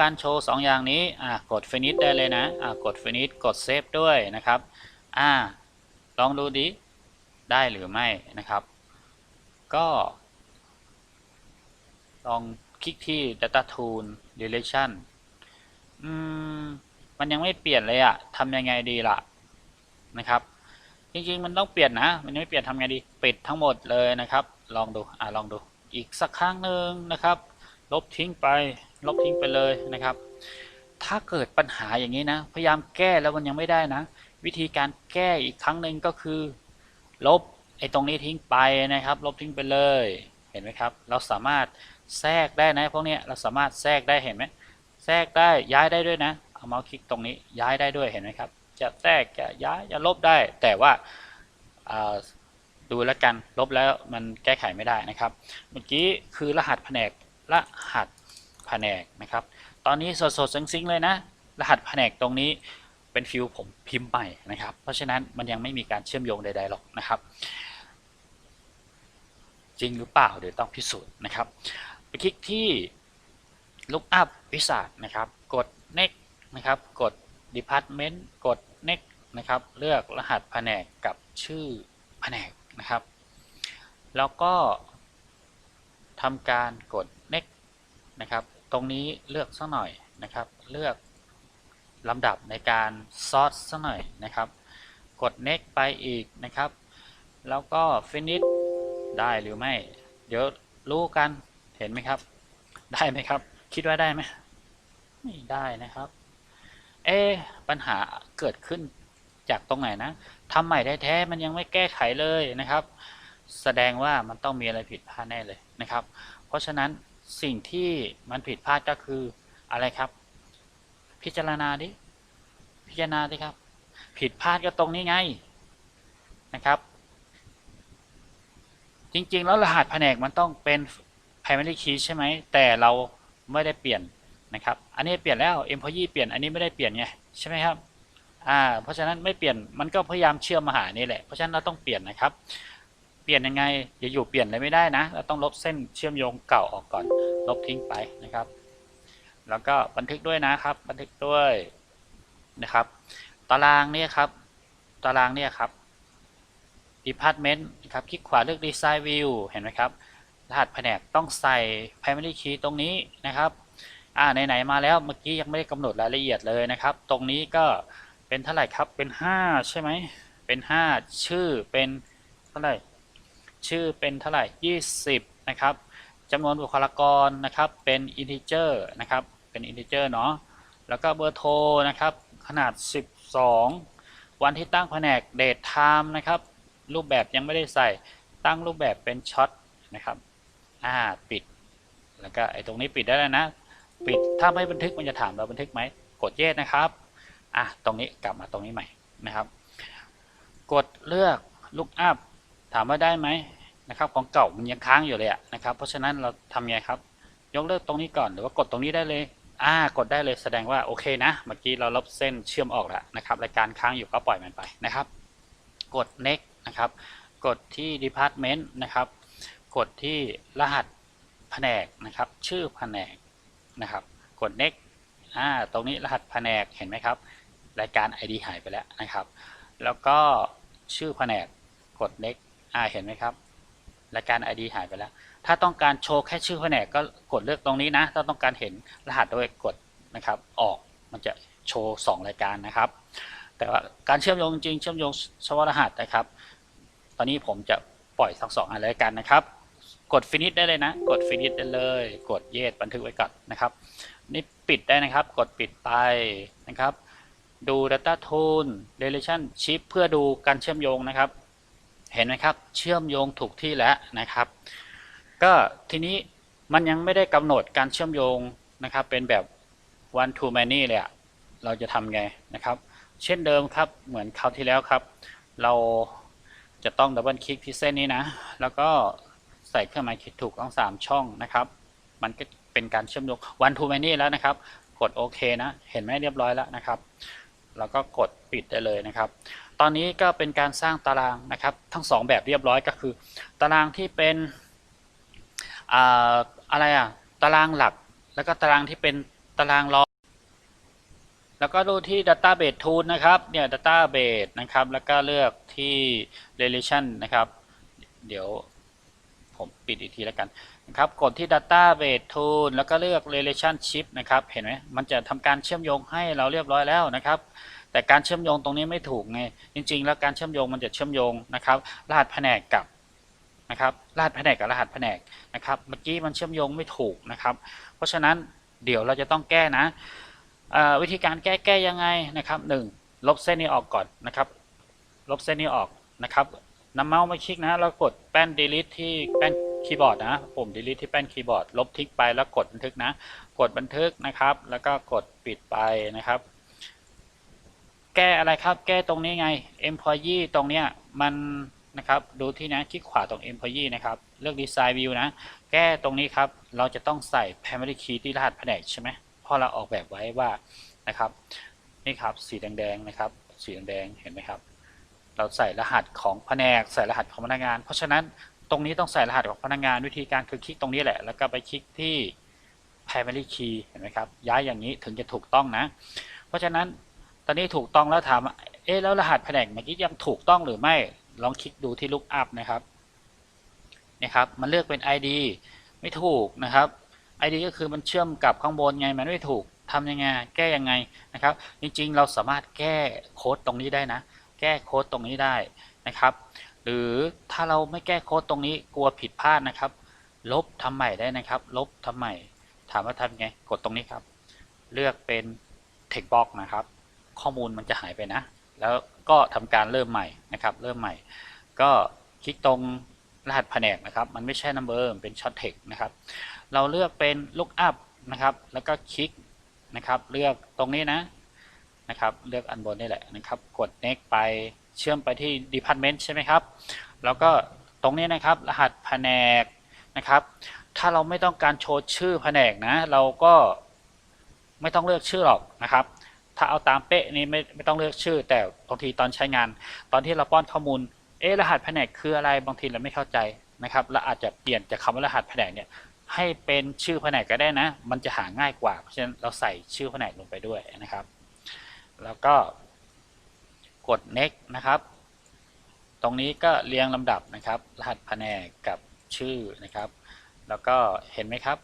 การโชว์2อย่างนี้อะกด finish ได้เลยนะอะกด finish กด save ด้วยนะครับอ่าลองดูดิได้หรือไม่นะครับ ก็ ลองคลิกที่ data tool relation อืมมันยังไม่เปลี่ยนเลยอะทำยังไงดีล่ะนะครับ จริงๆมันต้องเปลี่ยนนะ มันยังไม่เปลี่ยนทำไงดีปิดทั้งหมดเลยนะครับ ลองดูอ่าลองดูอีกสักครั้งหนึ่งนะครับ ลบทิ้งไป ลบทิ้งไปเลยนะครับ ถ้าเกิดปัญหาอย่างนี้นะ พยายามแก้แล้วมันยังไม่ได้นะ วิธีการแก้อีกครั้งหนึ่งก็คือ ลบไอ้ตรงนี้ทิ้งไปนะครับ ลบทิ้งไปเลยเห็นไหมครับ เราสามารถแทรกได้นะพวกเนี้ยเราสามารถแทรกได้เห็นไหมแทรกได้ย้ายได้ด้วยนะเอาเมาส์คลิกตรงนี้ย้ายได้ด้วยเห็นไหมครับ จะแทรกจะย้ายจะลบได้ แต่ว่าดูแล้วกันลบแล้วมันแก้ไขไม่ได้นะครับ เมื่อกี้คือรหัสแผนกรหัส ผนกนะครับ ตอนนี้สดๆซิงๆเลยนะ รหัสแผนกตรงนี้เป็นฟิวผมพิมพ์ใหม่นะครับ เพราะฉะนั้นมันยังไม่มีการเชื่อมโยงใดๆหรอกนะครับ จริงหรือเปล่าเดี๋ยวต้องพิสูจน์นะครับ ไปคลิกที่ lookup wizard นะครับ กด next นะครับ กด department กด next นะครับ เลือกรหัสแผนกกับชื่อแผนกนะครับ แล้วก็ทำการกด next นะครับ ตรงนี้เลือกสักหน่อยนะครับ เลือกลำดับในการ sort สักหน่อยนะครับ กด next ไปอีกนะครับ แล้วก็ finish ได้หรือไม่ เดี๋ยวรู้กันเห็นไหมครับ ได้ไหมครับ คิดว่าได้ไหมไม่ได้นะครับ เอะปัญหาเกิดขึ้นจากตรงไหนนะทำใหม่แท้ๆมันยังไม่แก้ไขเลยนะครับ แสดงว่ามันต้องมีอะไรผิดพลาดแน่เลยนะครับ เพราะฉะนั้น สิ่งที่มันผิดพลาดก็คืออะไรครับ พิจารณาดิ พิจารณาดิครับ ผิดพลาดก็ตรงนี้ไงนะครับ จริงๆ แล้วรหัสแผนกมันต้องเป็น primary key ใช่ไหม แต่เราไม่ได้เปลี่ยนนะครับ อันนี้เปลี่ยนแล้ว employee เปลี่ยน อันนี้ไม่ได้เปลี่ยนไงใช่ไหมครับ อ่า เพราะฉะนั้นไม่เปลี่ยน มันก็พยายามเชื่อมมาหานี่แหละ เพราะฉะนั้นเราต้องเปลี่ยนนะครับ ลี่ยนยังไงอย่าอยู่เปลี่ยนเลยไม่ได้นะ เราต้องลบเส้นเชื่อมโยงเก่าออกก่อน ลบทิ้งไปนะครับ แล้วก็บันทึกด้วยนะครับ บันทึกด้วยนะครับ ตารางเนี่ยครับ ตารางเนี่ยครับ department นะครับ คลิกขวาเลือก design view เห็นไหมครับ รหัสแผนกต้องใส่ primary key ตรงนี้นะครับ อ่าไหนๆมาแล้ว เมื่อกี้ยังไม่ได้กำหนดรายละเอียดเลยนะครับ ตรงนี้ก็เป็นเท่าไหร่ครับ เป็น 5 ใช่ไหม เป็น 5 ชื่อเป็นเท่าไหร่ ชื่อเป็นเท่าไหร่ 20 นะครับจำนวนบุคลากรนะครับเป็น integer นะครับเป็น integer เนาะแล้วก็เบอร์โทรนะครับขนาด 12 วันที่ตั้งแผนก date time นะครับรูปแบบยังไม่ได้ใส่ตั้งรูปแบบเป็นช็อตนะครับอ่าปิด แล้วก็ไอ้ตรงนี้ปิดได้แล้วนะ ปิดถ้าไม่บันทึกมันจะถามเราบันทึกไหมกดเยสนะครับอะตรงนี้กลับมาตรงนี้ใหม่นะครับ กดเลือก look up ถามว่าได้ไหมนะครับของเก่ามันยังค้างอยู่เลยอะนะครับ เพราะฉะนั้นเราทำไงครับ ยกเลิกตรงนี้ก่อนหรือว่ากดตรงนี้ได้เลยอ่ากดได้เลยแสดงว่าโอเคนะเมื่อกี้เราลบเส้นเชื่อมออกแล้วนะครับรายการค้างอยู่ก็ปล่อยมันไปนะครับ กด next นะครับ กดที่ department นะครับ กดที่รหัสแผนกนะครับ ชื่อแผนกนะครับ กด next อ่าตรงนี้รหัสแผนกเห็นไหมครับ รายการ ID หายไปแล้วนะครับ แล้วก็ชื่อแผนกกด next อ่าเห็นไหมครับรายการ ID หายไปแล้ว ถ้าต้องการโชว์แค่ชื่อแผนกก็กดเลือกตรงนี้นะ ถ้าต้องการเห็นรหัสโดยกดนะครับ ออกมันจะโชว์ 2 รายการนะครับ แต่ว่าการเชื่อมโยงจริงเชื่อมโยงเฉพาะรหัสนะครับ ตอนนี้ผมจะปล่อยทั้งสองอันเลยกันนะครับ กด finish ได้เลยนะ กด finish ได้เลย กด yes บันทึกไว้ก่อนนะครับ นี่ปิดได้นะครับ กดปิดไปนะครับ ดู data tool relationship เพื่อดูการเชื่อมโยงนะครับ เห็นไหมครับ เชื่อมโยงถูกที่แล้วนะครับ ก็ทีนี้มันยังไม่ได้กำหนดการเชื่อมโยงนะครับ เป็นแบบ one to many เลยอะเราจะทำไงนะครับ เช่นเดิมครับเหมือนคราวที่แล้วครับ เราจะต้องดับเบิลคลิกที่เส้นนี้นะ แล้วก็ใส่เครื่องหมายขีดถูกทั้ง3ช่องนะครับ มันก็เป็นการเชื่อมโยง one to many แล้วนะครับ กดโอเคนะ เห็นไหมเรียบร้อยแล้วนะครับ แล้วก็กดปิดได้เลยนะครับ ตอนนี้ก็เป็นการสร้างตารางนะครับ ทั้งสองแบบเรียบร้อยก็คือ ตารางที่เป็นอ่าอะไรอะตารางหลัก แล้วก็ตารางที่เป็นตารางรอแล้วก็ดูที่ database tool นะครับเนี่ย database นะครับ แล้วก็เลือกที่ relation นะครับ เดี๋ยวผมปิดอีกทีแล้วกันนะครับ กดที่ database tool แล้วก็เลือก relationship นะครับ เห็นไหมมันจะทำการเชื่อมโยงให้เราเรียบร้อยแล้วนะครับ แต่การเชื่อมโยงตรงนี้ไม่ถูกไงจริง ๆ แล้วการเชื่อมโยงมันจะเชื่อมโยงนะครับ รหัสแผนกกับนะครับรหัสแผนกกับรหัสแผนกนะครับ เมื่อกี้มันเชื่อมโยงไม่ถูกนะครับ เพราะฉะนั้นเดี๋ยวเราจะต้องแก้นะวิธีการแก้แก้ยังไงนะครับหนึ่งลบเส้นนี้ออกก่อนนะครับ ลบเส้นนี้ออกนะครับนำเมาส์มาคลิกนะแล้วกดแป้น delete ที่แป้นคีย์บอร์ดนะปุ่ม delete ที่แป้นคีย์บอร์ดลบทิ้งไปแล้วกดบันทึกนะ กดบันทึกนะครับ แล้วก็กดปิดไปนะครับ แก้อะไรครับ แก้ตรงนี้ไง employee ตรงเนี้ยมันนะครับดูที่นะคลิกขวาตรง employee นะครับ เลือก design view นะ แก้ตรงนี้ครับ เราจะต้องใส่ primary key ที่รหัสแผนกใช่ไหมเพราะเราออกแบบไว้ว่านะครับนี่ครับสีแดงๆนะครับ สีแดงๆเห็นไหมครับ เราใส่รหัสของแผนก ใส่รหัสของพนักงาน เพราะฉะนั้นตรงนี้ต้องใส่รหัสของพนักงานวิธีการคือคลิกตรงนี้แหละ แล้วก็ไปคลิกที่ primary key เห็นไหมครับ ย้ายอย่างนี้ถึงจะถูกต้องนะ เพราะฉะนั้น อนนี้ถูกต้องแล้วถาม เอ๊ะแล้วรหัสแผนกเมื่อกี้ยังถูกต้องหรือไม่ ลองคลิกดูที่ lookup นะครับนี่ยครับ มันเลือกเป็น ID ไม่ถูกนะครับ ID ก็คือมันเชื่อมกับข้างบนไง มันไม่ถูกทำยังไง แก้ยังไงนะครับ จริงๆ เราสามารถแก้โค้ดตรงนี้ได้นะ แก้โค้ดตรงนี้ได้นะครับ หรือถ้าเราไม่แก้โค้ดตรงนี้กลัวผิดพลาดนะครับ ลบทำใหม่ได้นะครับ ลบทำใหม่ ถามว่าทำไง กดตรงนี้ครับ เลือกเป็น text box นะครับ ข้อมูลมันจะหายไปนะ แล้วก็ทำการเริ่มใหม่นะครับ เริ่มใหม่ ก็คลิกตรงรหัสแผนกนะครับ มันไม่ใช่ number เป็น short text นะครับ เราเลือกเป็น lookup นะครับ แล้วก็คลิกนะครับ เลือกตรงนี้นะนะครับ เลือกอันบนนี่แหละนะครับ กด next ไป เชื่อมไปที่ department ใช่ไหมครับ แล้วก็ตรงนี้นะครับ รหัสแผนกนะครับ ถ้าเราไม่ต้องการโชว์ชื่อแผนกนะ เราก็ไม่ต้องเลือกชื่อหรอกนะครับ ถ้าเอาตามเป๊ะนี่ไม่ไม่ต้องเลือกชื่อ แต่บางทีตอนใช้งาน ตอนที่เราป้อนข้อมูลเอ๊ะรหัสแผนกคืออะไรบางทีเราไม่เข้าใจนะครับเราอาจจะเปลี่ยนจากคำว่ารหัสแผนกเนี่ยให้เป็นชื่อแผนกก็ได้นะ มันจะหาง่ายกว่า เพราะฉะนั้นเราใส่ชื่อแผนกลงไปด้วยนะครับ แล้วก็กด next นะครับ ตรงนี้ก็เรียงลำดับนะครับ รหัสแผนกกับชื่อนะครับ แล้วก็เห็นไหมครับ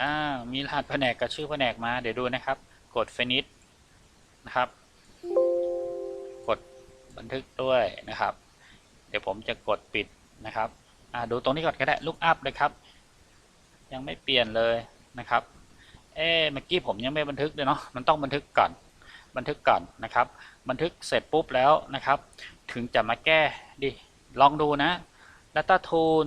อ่ามีรหัสแผนกกับชื่อแผนกมา เดี๋ยวดูนะครับ กด finish นะครับ กดบันทึกด้วยนะครับ เดี๋ยวผมจะกดปิดนะครับอ่าดูตรงนี้ก่อนก็ได้ look up เลยครับ ยังไม่เปลี่ยนเลยนะครับ เอ๊เมื่อกี้ผมยังไม่บันทึกเลยเนาะมันต้องบันทึกก่อนบันทึกก่อนนะครับ บันทึกเสร็จปุ๊บแล้วนะครับ ถึงจะมาแก้ดิลองดูนะ Data Tool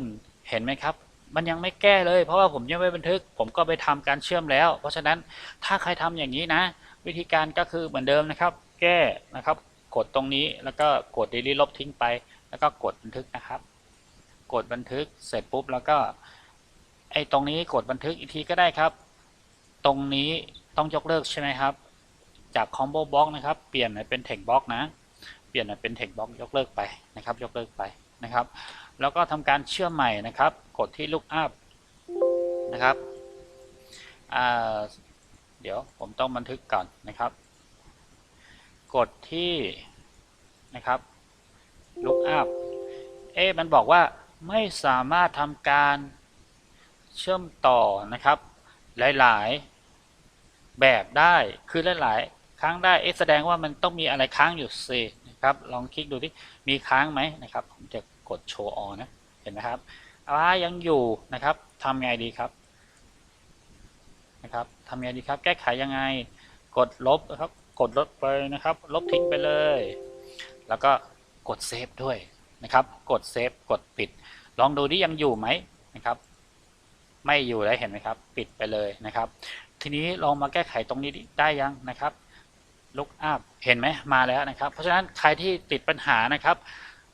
เห็นไหมครับ มันยังไม่แก้เลย เพราะว่าผมยังไม่บันทึก ผมก็ไปทำการเชื่อมแล้ว เพราะฉะนั้นถ้าใครทำอย่างนี้นะ วิธีการก็คือเหมือนเดิมนะครับ แก้นะครับ กดตรงนี้แล้วก็กด delete ลบทิ้งไป แล้วก็กดบันทึกนะครับ กดบันทึกเสร็จปุ๊บแล้วก็ไอ้ตรงนี้กดบันทึกอีกทีก็ได้ครับ ตรงนี้ต้องยกเลิกใช่ไหมครับ จาก combo box นะครับ เปลี่ยนเป็น text box นะ เปลี่ยนเป็น text box ยกเลิกไปนะครับ ยกเลิกไปนะครับ แล้วก็ทำการเชื่อมใหม่นะครับ กดที่ look up นะครับอ่า เดี๋ยวผมต้องบันทึกก่อนนะครับ กดที่นะครับ look up เอ๊ะมันบอกว่าไม่สามารถทำการเชื่อมต่อนะครับ หลายๆแบบได้คือหลายๆครั้งได้เอ๊แสดงว่ามันต้องมีอะไรค้างอยู่สินะครับลองคลิกดูที่มีค้างไหมนะครับ ผมจะกดโชว์ออนะเห็นไหมครับอ่ายังอยู่นะครับทำไงดีครับ นะครับทำไงดีครับ แก้ไขยังไง กดลบนะครับ กดลบไปนะครับ ลบทิ้งไปเลย แล้วก็กดเซฟด้วยนะครับ กดเซฟ กดปิด ลองดูที่ยังอยู่ไหมนะครับ ไม่อยู่แล้วเห็นไหมครับ ปิดไปเลยนะครับ ทีนี้ลองมาแก้ไขตรงนี้ได้ยังนะครับลุกอัพเห็นไหมมาแล้วนะครับ เพราะฉะนั้นใครที่ติดปัญหานะครับ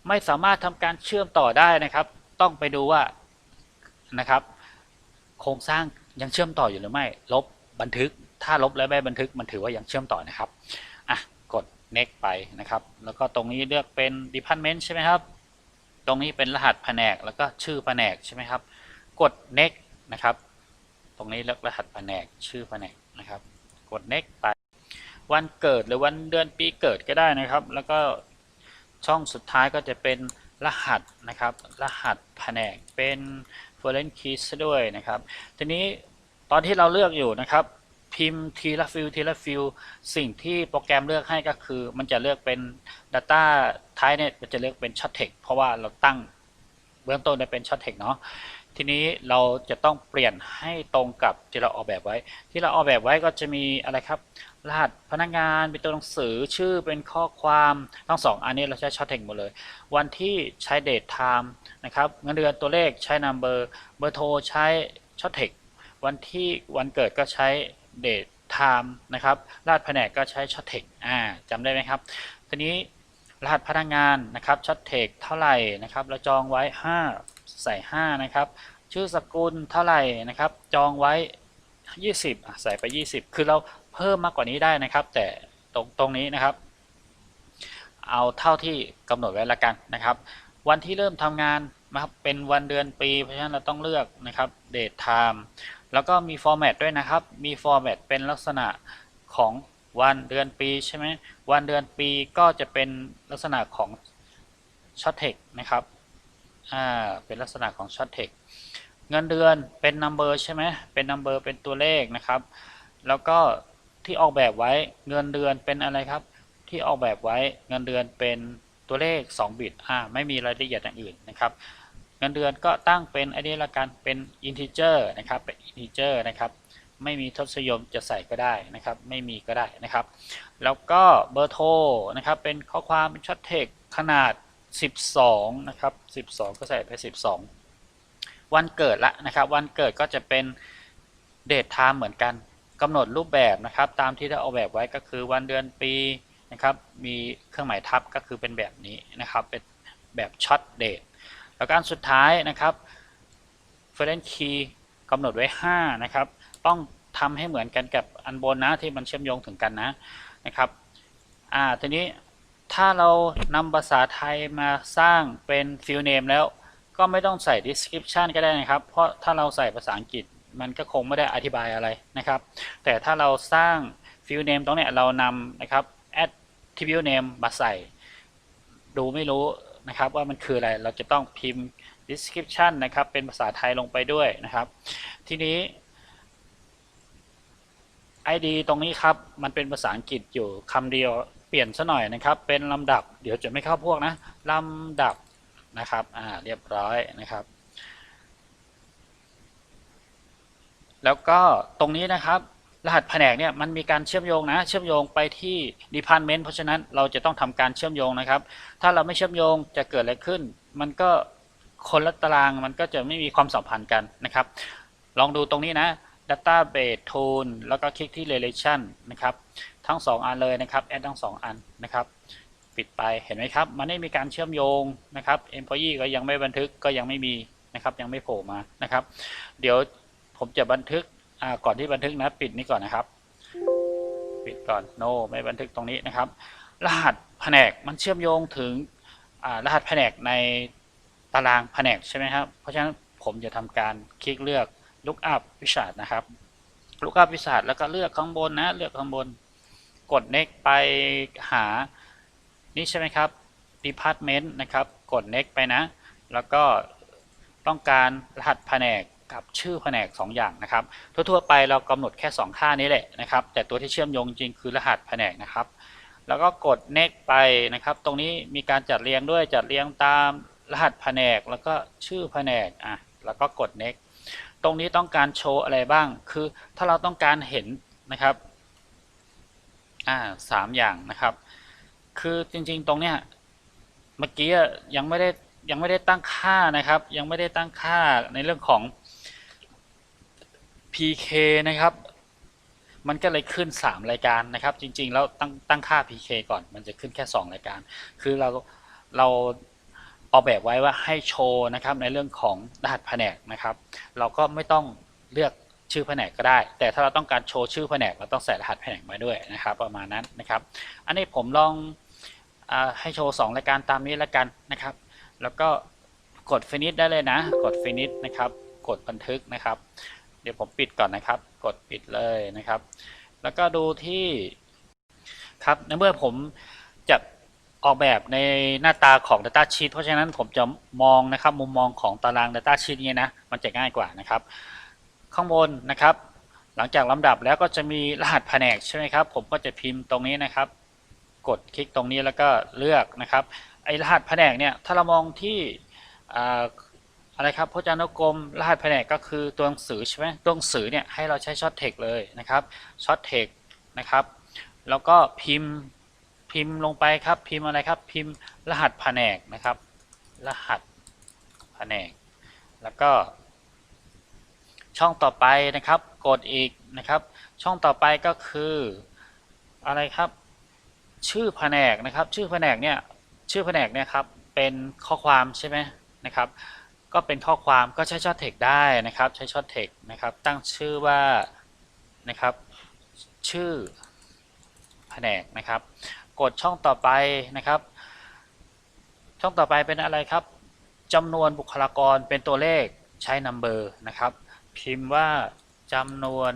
ไม่สามารถทำการเชื่อมต่อได้นะครับ ต้องไปดูว่านะครับ โครงสร้าง ยังเชื่อมต่ออยู่หรือไม่ ลบบันทึก ถ้าลบแล้วไม่บันทึกมันถือว่ายังเชื่อมต่อนะครับ อะ กด next ไปนะครับ แล้วก็ตรงนี้เลือกเป็น department ใช่ไหมครับ ตรงนี้เป็นรหัสแผนก แล้วก็ชื่อแผนกใช่ไหมครับ กด next นะครับ ตรงนี้เลือกรหัสแผนก ชื่อแผนกนะครับ กด next ไป วันเกิดหรือวันเดือนปีเกิดก็ได้นะครับ แล้วก็ช่องสุดท้ายก็จะเป็นรหัสนะครับ รหัสแผนกเป็น foreign keys ด้วยนะครับ ทีนี้ตอนที่เราเลือกอยู่นะครับ พิมพ์ทีละฟิลทีละฟิลสิ่งที่โปรแกรมเลือกให้ก็คือ มันจะเลือกเป็น Data Type เนี่ยมันจะเลือกเป็น Short Text เพราะว่าเราตั้งเบื้องต้นได้เป็น Short Text เนาะ ทีนี้เราจะต้องเปลี่ยนให้ตรงกับที่เราออกแบบไว้ ที่เราออกแบบไว้ก็จะมีอะไรครับ รหัสพนักงานเป็นตัวหนังสือชื่อเป็นข้อความทั้งสองอันนี้เราใช้ Short Text หมดเลย วันที่ใช้ Date Time นะครับเงินเดือนตัวเลขใช้ Number เบอร์โทรใช้ Short Text วันที่วันเกิดก็ใช้ Date Time นะครับรหัสแผนกก็ใช้ Short Text อ่าจำได้ไหมครับทีนี้รหัสพนักงานนะครับ Short Text เท่าไหร่นะครับเราจองไว้ 5 ใส่ 5 นะครับ ชื่อสกุลเท่าไหร่นะครับ จองไว้ 20 ใส่ไป 20 คือเราเพิ่มมากกว่านี้ได้นะครับ แต่ตรงตรงนี้นะครับ เอาเท่าที่กำหนดไว้ละกันนะครับ วันที่เริ่มทำงานนะครับเป็นวันเดือนปี เพราะฉะนั้นเราต้องเลือกนะครับ date time แล้วก็มี format ด้วยนะครับ มี format เป็นลักษณะของวันเดือนปีใช่ไหมวันเดือนปีก็จะเป็นลักษณะของ short text นะครับ อ่าเป็นลักษณะของ short text เงินเดือนเป็น number ใช่ไหมเป็น number เป็นตัวเลขนะครับ แล้วก็ที่ออกแบบไว้เงินเดือนเป็นอะไรครับ ที่ออกแบบไว้เงินเดือนเป็นตัวเลข 2 บิตอ่าไม่มีรายละเอียดอย่างอื่นนะครับเงินเดือนก็ตั้งเป็นไอเดียละกันเป็น integer นะครับเป็น integer นะครับไม่มีทศนิยมจะใส่ก็ได้นะครับ ไม่มีก็ได้นะครับ แล้วก็เบอร์โทรนะครับเป็นข้อความเป็นช็อตเทคขนาด 12 นะครับ 12 ก็ใส่ไป 12 วันเกิดละนะครับ วันเกิดก็จะเป็นเดทไทม์เหมือนกันกำหนดรูปแบบนะครับ ตามที่ได้ออกแบบไว้ก็คือวันเดือนปีนะครับ มีเครื่องหมายทับก็คือเป็นแบบนี้นะครับ เป็นแบบช็อตเดทแล้วก็อันสุดท้ายนะครับ f o r e n key กำหนดไว้ 5 นะครับ ต้องทำให้เหมือนกันกับอันบนนะที่มันเชื่อมโยงถึงกันนะนะครับ อ่า ทีนี้ ถ้าเรานำภาษาไทยมาสร้างเป็น field name แล้ว ก็ไม่ต้องใส่ description ก็ได้นะครับ เพราะถ้าเราใส่ภาษาอังกฤษมันก็คงไม่ได้อธิบายอะไรนะครับ แต่ถ้าเราสร้าง field name ตรงเนี้ยเรานำนะครับ attribute name มาใส่ ดูไม่รู้นะครับว่ามันคืออะไร เราจะต้องพิมพ์ description นะครับ เป็นภาษาไทยลงไปด้วยนะครับ ทีนี้ ID ตรงนี้ครับ มันเป็นภาษาอังกฤษอยู่คำเดียว เปลี่ยนซะหน่อยนะครับ เป็นลำดับ เดี๋ยวจะไม่เข้าพวกนะลำดับนะครับ อ่า เรียบร้อยนะครับ แล้วก็ตรงนี้นะครับ รหัสแผนกเนี่ยมันมีการเชื่อมโยงนะ เชื่อมโยงไปที่ department เพราะฉะนั้นเราจะต้องทำการเชื่อมโยงนะครับ ถ้าเราไม่เชื่อมโยงจะเกิดอะไรขึ้น มันก็คนละตารางมันก็จะไม่มีความสัมพันธ์กันนะครับ ลองดูตรงนี้นะ database tool แล้วก็คลิกที่ relation นะครับ ทั้ง 2 อันเลยนะครับ add ทั้ง 2 อันนะครับ ปิดไปเห็นไหมครับ มันไม่มีการเชื่อมโยงนะครับ employee ก็ยังไม่บันทึกก็ยังไม่มีนะครับ ยังไม่โผล่มานะครับ เดี๋ยวผมจะบันทึกก่อนที่บันทึกนะปิดนี้ก่อนนะครับ ปิดก่อน no ไม่บันทึกตรงนี้นะครับ รหัสแผนกมันเชื่อมโยงถึงรหัสแผนกในตารางแผนกใช่ไหมครับ เพราะฉะนั้นผมจะทำการคลิกเลือก look up วิชานะครับ look up วิชาแล้วก็เลือกข้างบนนะ เลือกข้างบน กด next ไปหานี่ใช่ไหมครับ department นะครับ กด next ไปนะ แล้วก็ต้องการรหัสแผนกกับชื่อแผนก 2 อย่างนะครับ ทั่วๆไปเรากำหนดแค่ 2 ค่านี้แหละนะครับ แต่ตัวที่เชื่อมโยงจริงคือรหัสแผนกนะครับ แล้วก็กด next ไปนะครับ ตรงนี้มีการจัดเรียงด้วยจัดเรียงตามรหัสแผนก แล้วก็ชื่อแผนกอะแล้วก็กด next ตรงนี้ต้องการโชว์อะไรบ้าง คือถ้าเราต้องการเห็นนะครับ อ่าสามอย่างนะครับ คือจริงๆตรงเนี้ยเมื่อกี้ยังไม่ได้ยังไม่ได้ตั้งค่านะครับ ยังไม่ได้ตั้งค่าในเรื่องของ PK นะครับ มันก็เลยขึ้น 3 รายการนะครับ จริงๆ แล้วตั้งตั้งค่า PK ก่อน มันจะขึ้นแค่ 2 รายการ คือเราเราออกแบบไว้ว่าให้โชว์นะครับในเรื่องของรหัสแผนกนะครับ เราก็ไม่ต้องเลือก ชื่อแผนกก็ได้ แต่ถ้าเราต้องการโชว์ชื่อแผนกเราต้องใส่รหัสแผนกมาด้วยนะครับ ประมาณนั้นนะครับ อันนี้ผมลองอให้โชว์2รายการตามนี้แล้วกันนะครับ แล้วก็กด finish ได้เลยนะ กด finish นะครับ กดบันทึกนะครับ เดี๋ยวผมปิดก่อนนะครับ กดปิดเลยนะครับ แล้วก็ดูที่ครับในเมื่อผมจะออกแบบในหน้าตาของ Data Sheet เพราะฉะนั้นผมจะมองนะครับมุมมองของตาราง Data Sheet นี้นะ มันจะง่ายกว่านะครับ ข้างบนนะครับ หลังจากลำดับแล้วก็จะมีรหัสแผนกใช่ไหมครับ ผมก็จะพิมพ์ตรงนี้นะครับ กดคลิกตรงนี้แล้วก็เลือกนะครับ ไอรหัสแผนกเนี่ย ถ้าเรามองที่อ่าอะไรครับพจนานุกรม รหัสแผนกก็คือตัวหนังสือใช่ไหมตัวหนังสือเนี่ยให้เราใช้ช็อตเทคเลยนะครับ ช็อตเทคนะครับ แล้วก็พิมพ์พิมพ์ลงไปครับ พิมพ์อะไรครับ พิมพ์รหัสแผนกนะครับ รหัสแผนก แล้วก็ ช่องต่อไปนะครับกดอีกนะครับ ช่องต่อไปก็คืออะไรครับ ชื่อแผนกนะครับ ชื่อแผนกเนี่ยชื่อแผนกเนี่ยครับเป็นข้อความใช่ไหมนะครับ ก็เป็นข้อความก็ใช้ช็อตเทคได้นะครับ ใช้ช็อตเทคนะครับ ตั้งชื่อว่านะครับ ชื่อแผนกนะครับ กดช่องต่อไปนะครับ ช่องต่อไปเป็นอะไรครับจำนวนบุคลากรเป็นตัวเลขใช้ number นะครับ พิมพ์ว่าจำนวน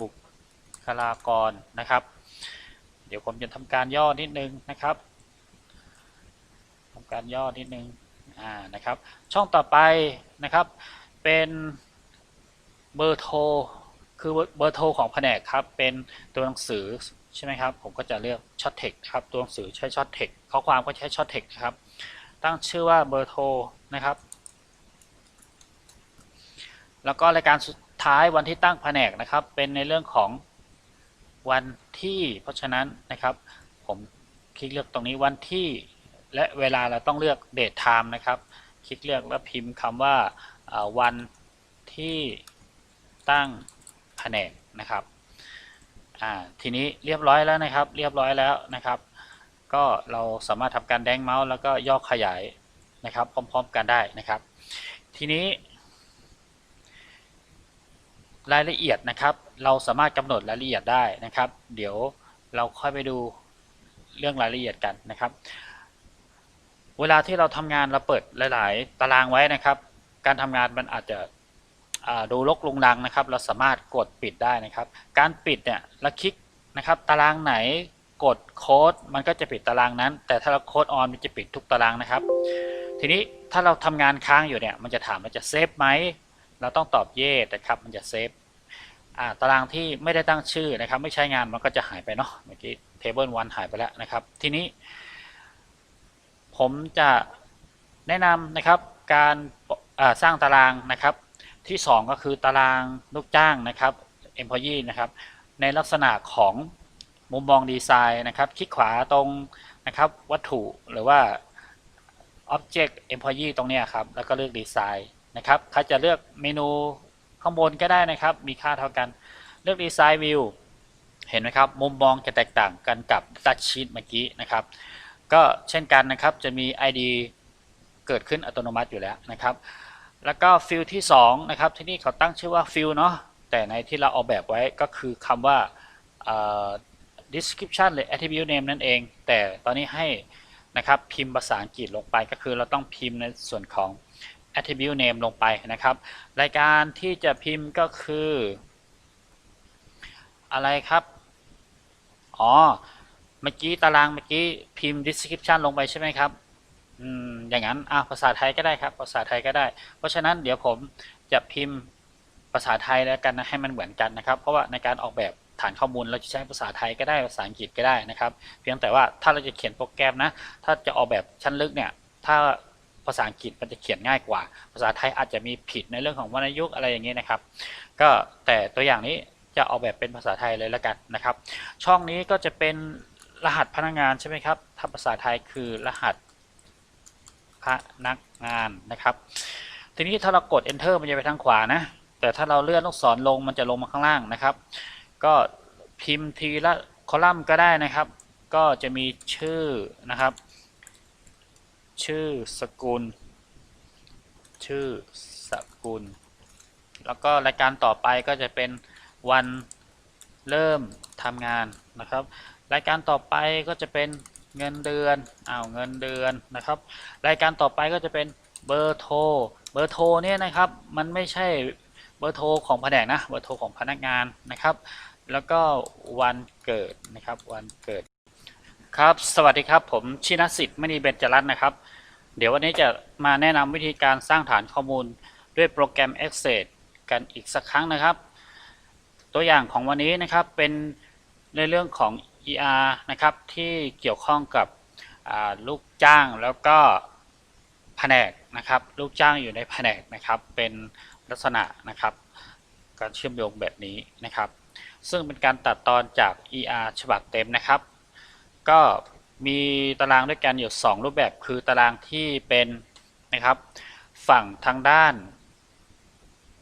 บุคลากรนะครับ เดี๋ยวผมจะทำการย่อนิดนึงนะครับทำการย่อนิดนึงอ่านะครับ ช่องต่อไปนะครับเป็นเบอร์โทรคือเบอร์โทรของแผนกครับ เป็นตัวหนังสือใช่ไหมครับ ผมก็จะเลือกช็อตเทคครับ ตัวหนังสือใช้ช็อตเทคข้อความก็ใช้ช็อตเทคครับ ตั้งชื่อว่าเบอร์โทรนะครับ แล้วก็รายการสุดท้ายวันที่ตั้งแผนกนะครับ เป็นในเรื่องของวันที่ เพราะฉะนั้นนะครับ ผมคลิกเลือกตรงนี้วันที่และเวลาเราต้องเลือก date time นะครับ คลิกเลือกแล้วพิมพ์คำว่าอ่าวันที่ตั้งแผนกนะครับทีนี้เรียบร้อยแล้วนะครับ เรียบร้อยแล้วนะครับ ก็เราสามารถทำการแดงเมาส์แล้วก็ย่อขยายนะครับ พร้อม ๆ กันได้นะครับ ทีนี้ รายละเอียดนะครับ เราสามารถกำหนดรายละเอียดได้นะครับ เดี๋ยวเราค่อยไปดูเรื่องรายละเอียดกันนะครับ เวลาที่เราทำงานเราเปิดหลาย ๆ ตารางไว้นะครับ การทำงานมันอาจจะดูรกลงรังนะครับ เราสามารถกดปิดได้นะครับ การปิดเนี่ยเราคลิกนะครับตารางไหนกดโค้ดมันก็จะปิดตารางนั้น แต่ถ้าเราโค้ดออนมันจะปิดทุกตารางนะครับ ทีนี้ถ้าเราทำงานค้างอยู่เนี่ยมันจะถามว่าจะเซฟไหม เราต้องตอบเย่นะครับมันจะเซฟอ่าตารางที่ไม่ได้ตั้งชื่อนะครับ ไม่ใช้งานมันก็จะหายไปเนาะเมื่อกี้ table 1หายไปแล้วนะครับ ทีนี้ ผมจะแนะนำนะครับการสร้างตารางนะครับ ที่ 2 ก็คือตารางลูกจ้างนะครับ employee นะครับ ในลักษณะของมุมมองดีไซน์นะครับ คลิกขวาตรงนะครับวัตถุหรือว่า Object Employee ตรงนี้ครับ แล้วก็เลือกดีไซน์ นะครับใครจะเลือกเมนูข้างบนก็ได้นะครับ มีค่าเท่ากัน เลือกดีไซน์วิวเห็นไหมครับ มุมมองจะแตกต่างกันกับ Touch Sheet เมื่อกี้นะครับ ก็เช่นกันนะครับ จะมี ID เกิดขึ้นอัตโนมัติอยู่แล้วนะครับ แล้วก็ฟิลที่2นะครับ ที่นี่เขาตั้งชื่อว่าฟิลเนาะ แต่ในที่เราออกแบบไว้ก็คือคำว่า description หรือ attribute name นั่นเอง แต่ตอนนี้ให้นะครับพิมพ์ภาษาอังกฤษลงไปก็คือเราต้องพิมพ์ในส่วนของ attribute name ลงไปนะครับ รายการที่จะพิมพ์ก็คือ อะไรครับ อ๋อ เมื่อกี้ตารางเมื่อกี้พิมพ์ description ลงไปใช่ไหมครับ อืม อย่างนั้น อะ ภาษาไทยก็ได้ครับ ภาษาไทยก็ได้ เพราะฉะนั้นเดี๋ยวผมจะพิมพ์ภาษาไทยแล้วกันนะ ให้มันเหมือนกันนะครับ เพราะว่าในการออกแบบฐานข้อมูลเราจะใช้ภาษาไทยก็ได้ภาษาอังกฤษก็ได้นะครับ เพียงแต่ว่าถ้าเราจะเขียนโปรแกรมนะ ถ้าจะออกแบบชั้นลึกเนี่ย ถ้า ภาษาอังกฤษมันจะเขียนง่ายกว่า ภาษาไทยอาจจะมีผิดในเรื่องของวรรณยุกต์อะไรอย่างนี้นะครับ ก็แต่ตัวอย่างนี้จะออกแบบเป็นภาษาไทยเลยแล้วกันนะครับ ช่องนี้ก็จะเป็นรหัสพนักงานใช่ไหมครับถ้าภาษาไทยคือรหัสพนักงานนะครับ ทีนี้ถ้าเรากด enter มันจะไปทางขวานะ แต่ถ้าเราเลื่อนลูกศรลงมันจะลงมาข้างล่างนะครับ ก็พิมพ์ทีละคอลัมน์ก็ได้นะครับ ก็จะมีชื่อนะครับ ชื่อสกุล ชื่อสกุล แล้วก็รายการต่อไปก็จะเป็นวันเริ่มทำงานนะครับ รายการต่อไปก็จะเป็นเงินเดือนอ้าวเงินเดือนนะครับ รายการต่อไปก็จะเป็นเบอร์โทร เบอร์โทรเนี่ยนะครับ มันไม่ใช่เบอร์โทรของแผนกนะ เบอร์โทรของพนักงานนะครับ แล้วก็วันเกิดนะครับ วันเกิด ครับ สวัสดีครับ ผมชินสิทธิ์มณีเบญจรัตน์นะครับ เดี๋ยววันนี้จะมาแนะนำวิธีการสร้างฐานข้อมูลด้วยโปรแกรม Access กันอีกสักครั้งนะครับ ตัวอย่างของวันนี้นะครับเป็นในเรื่องของ ER นะครับ ที่เกี่ยวข้องกับลูกจ้างแล้วก็แผนกนะครับ ลูกจ้างอยู่ในแผนกนะครับ เป็นลักษณะนะครับ การเชื่อมโยงแบบนี้นะครับ ซึ่งเป็นการตัดตอนจาก ER ฉบับเต็มนะครับ ก็มีตารางด้วยกันอยู่ 2 รูปแบบ คือตารางที่เป็นนะครับฝั่งทางด้าน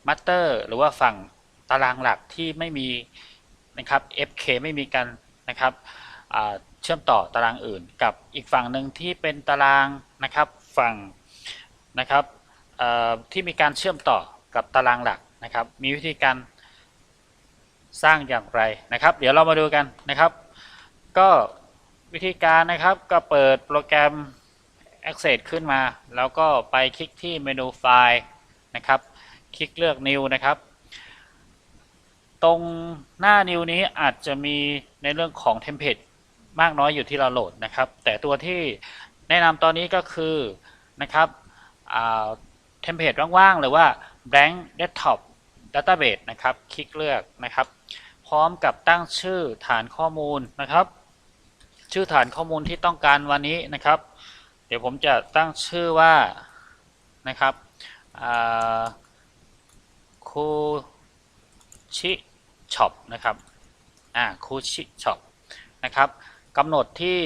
มัตเตอร์หรือว่าฝั่งตารางหลักที่ไม่มีนะครับ FK ไม่มีการนะครับเชื่อมต่อตารางอื่น กับอีกฝั่งหนึ่งที่เป็นตารางนะครับฝั่งนะครับที่มีการเชื่อมต่อกับตารางหลักนะครับ มีวิธีการสร้างอย่างไรนะครับ เดี๋ยวเรามาดูกันนะครับ ก็ วิธีการนะครับก็เปิดโปรแกรม Access ขึ้นมา แล้วก็ไปคลิกที่เมนูไฟล์นะครับ คลิกเลือก New นะครับ ตรงหน้า New นี้อาจจะมีในเรื่องของเทมเพลตมากน้อยอยู่ที่เราโหลดนะครับ แต่ตัวที่แนะนำตอนนี้ก็คือนะครับเทมเพลตว่างๆ หรือว่า blank desktop database นะครับ คลิกเลือกนะครับ พร้อมกับตั้งชื่อฐานข้อมูลนะครับ ชื่อฐานข้อมูลที่ต้องการวันนี้นะครับ เดี๋ยวผมจะตั้งชื่อว่านะครับคูชิช็อปนะครับอ่าคูชิช็อปนะครับกำหนดที่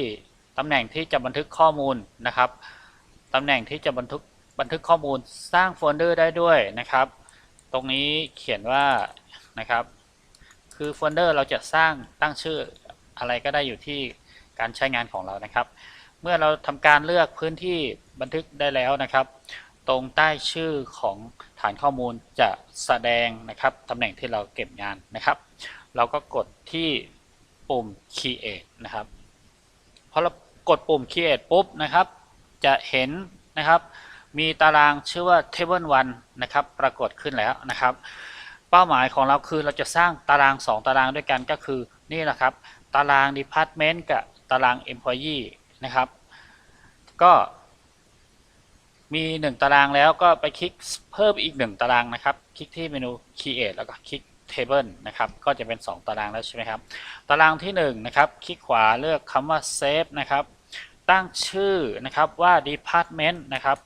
ตำแหน่งที่จะบันทึกข้อมูลนะครับตำแหน่งที่จะบันทึกบันทึกข้อมูลสร้างโฟลเดอร์ได้ด้วยนะครับ ตรงนี้เขียนว่านะครับ คือโฟลเดอร์เราจะสร้างตั้งชื่ออะไรก็ได้อยู่ที่ การใช้งานของเรานะครับ เมื่อเราทำการเลือกพื้นที่บันทึกได้แล้วนะครับ ตรงใต้ชื่อของฐานข้อมูลจะแสดงนะครับตำแหน่งที่เราเก็บงานนะครับ เราก็กดที่ปุ่ม create นะครับพอเรากดปุ่ม create ปุ๊บนะครับ จะเห็นนะครับมีตารางชื่อว่า table 1นะครับ ปรากฏขึ้นแล้วนะครับ เป้าหมายของเราคือเราจะสร้างตาราง 2 ตารางด้วยกันก็คือนี่แหละครับ ตาราง department กับ ตาราง employee นะครับ ก็มี 1 ตารางแล้วก็ไปคลิกเพิ่มอีก 1 ตารางนะครับ คลิกที่เมนู create แล้วก็คลิก table นะครับ ก็จะเป็น 2 ตารางแล้วใช่ไหมครับ ตารางที่1นะครับคลิกขวาเลือกคำว่า save นะครับ ตั้งชื่อนะครับว่า department นะครับ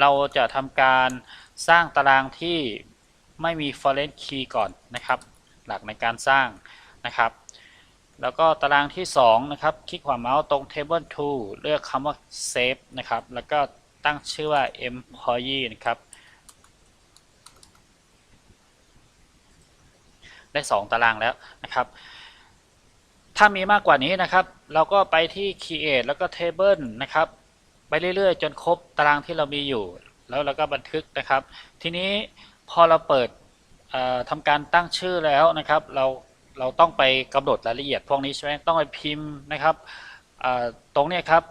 เราจะทำการสร้างตารางที่ไม่มี foreign key ก่อนนะครับ หลักในการสร้างนะครับ แล้วก็ตารางที่ 2 นะครับ คลิกขวาเมาส์ตรง table 2 เลือกคำว่า save นะครับ แล้วก็ตั้งชื่อว่า employee นะครับ ได้ 2 ตารางแล้วนะครับ ถ้ามีมากกว่านี้นะครับ เราก็ไปที่ create แล้วก็ table นะครับ ไปเรื่อยๆ จนครบตารางที่เรามีอยู่ แล้วเราก็บันทึกนะครับ ทีนี้พอเราเปิดทำการตั้งชื่อแล้วนะครับ เรา เราต้องไปกำหนดรายละเอียดพวกนี้ใช่ไหมต้องไปพิมพ์นะครับตรงนี้ครับ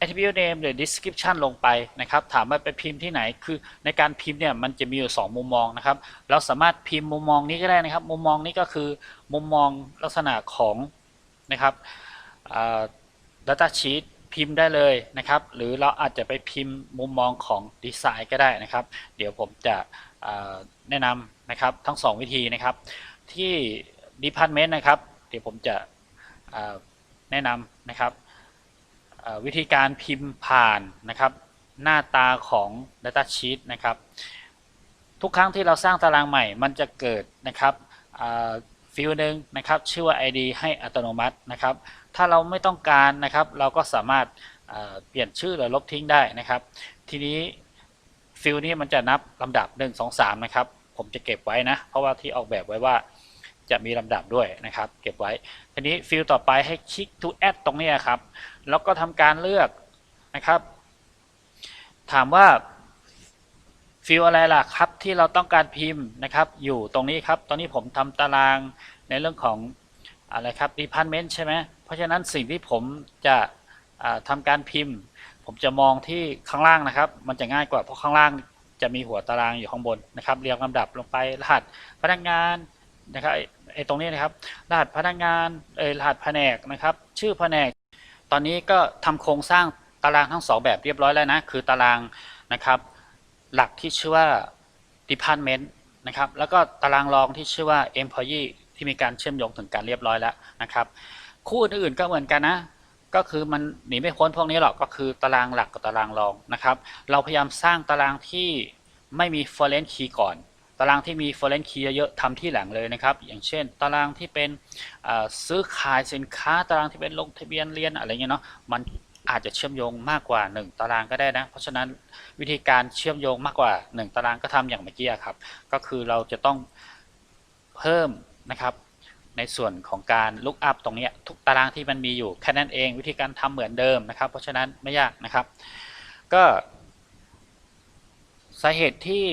attribute name หรือ description ลงไปนะครับ ถามว่าไปพิมพ์ที่ไหนคือในการพิมพ์เนี่ยมันจะมีอยู่ 2 มุมมองนะครับ เราสามารถพิมพ์มุมมองนี้ก็ได้นะครับ มุมมองนี้ก็คือมุมมองลักษณะของนะครับ data sheet พิมพ์ได้เลยนะครับ หรือเราอาจจะไปพิมพ์มุมมองของดีไซน์ก็ได้นะครับ เดี๋ยวผมจะแนะนำนะครับทั้ง 2 วิธีนะครับ ที่ Department นะครับ เดี๋ยวผมจะแนะนำนะครับวิธีการพิมพ์ผ่านนะครับ หน้าตาของ Data Sheet นะครับ ทุกครั้งที่เราสร้างตารางใหม่ มันจะเกิดนะครับฟิลหนึ่งนะครับ ชื่อว่า ID ให้อัตโนมัตินะครับ ถ้าเราไม่ต้องการนะครับ เราก็สามารถเปลี่ยนชื่อหรือลบทิ้งได้นะครับ ทีนี้ฟิลนี้มันจะนับลำดับ 1 2 3 นะครับ ผมจะเก็บไว้นะ เพราะว่าที่ออกแบบไว้ว่า จะมีลำดับด้วยนะครับ เก็บไว้ ทีนี้ฟิลต่อไปให้คลิก to add ตรงนี้ครับ แล้วก็ทำการเลือกนะครับ ถามว่าฟิลอะไรล่ะครับที่เราต้องการพิมพ์นะครับ อยู่ตรงนี้ครับ ตอนนี้ผมทำตารางในเรื่องของอะไรครับ department ใช่ไหมเพราะฉะนั้นสิ่งที่ผมจะทำการพิมพ์ ผมจะมองที่ข้างล่างนะครับ มันจะง่ายกว่าเพราะข้างล่างจะมีหัวตารางอยู่ข้างบนนะครับ เรียงลำดับลงไปรหัสพนักงาน นะครับไอ้ตรงนี้นะครับ รหัสพนักงานเออรหัสแผนกนะครับ ชื่อแผนก ตอนนี้ก็ทำโครงสร้างตารางทั้งสองแบบเรียบร้อยแล้วนะ คือตารางนะครับ หลักที่ชื่อว่า department นะครับ แล้วก็ตารางรองที่ชื่อว่า employee ที่มีการเชื่อมโยงถึงการเรียบร้อยแล้วนะครับ คู่อื่นๆก็เหมือนกันนะก็คือมันหนีไม่พ้นพวกนี้หรอกก็คือตารางหลักกับตารางรองนะครับ เราพยายามสร้างตารางที่ไม่มี foreign key ก่อนารางที่มี foreign key เยอะๆทำที่หลังเลยนะครับ อย่างเช่น ตารางที่เป็นซื้อขายสินค้า ตารางที่เป็นลงทะเบียนเรียนอะไรเงี้ยเนาะมันอาจจะเชื่อมโยงมากกว่า 1 ตารางก็ได้นะ เพราะฉะนั้นวิธีการเชื่อมโยงมากกว่า 1 ตารางก็ทำอย่างเมื่อกี้ครับ ก็คือเราจะต้องเพิ่มนะครับในส่วนของการลุกอัพตรงนี้ทุกตารางที่มันมีอยู่แค่นั้นเองวิธีการทำเหมือนเดิมนะครับ เพราะฉะนั้นไม่ยากนะครับ ก็สาเหตุที่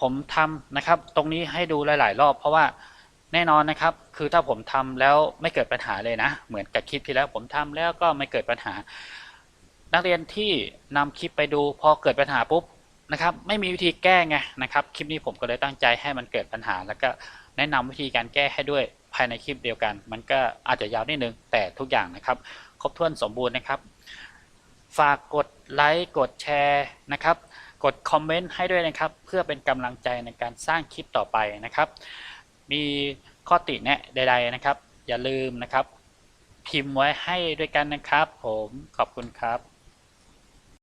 ผมทำนะครับ ตรงนี้ให้ดูหลาย ๆ รอบ เพราะว่าแน่นอนนะครับ คือถ้าผมทำแล้วไม่เกิดปัญหาเลยนะ เหมือนกับคลิปที่แล้วผมทำแล้วก็ไม่เกิดปัญหา นักเรียนที่นำคลิปไปดูพอเกิดปัญหาปุ๊บนะครับ ไม่มีวิธีแก้ไงนะครับ คลิปนี้ผมก็เลยตั้งใจให้มันเกิดปัญหา แล้วก็แนะนำวิธีการแก้ให้ด้วยภายในคลิปเดียวกัน มันก็อาจจะยาวนิดนึง แต่ทุกอย่างนะครับ ครบถ้วนสมบูรณ์นะครับ ฝากกดไลค์ กดแชร์นะครับ กดคอมเมนต์ให้ด้วยนะครับ เพื่อเป็นกำลังใจในการสร้างคลิปต่อไปนะครับ มีข้อติแนะใด ๆนะครับ อย่าลืมนะครับ พิมพ์ไว้ให้ด้วยกันนะครับ ผมขอบคุณครับ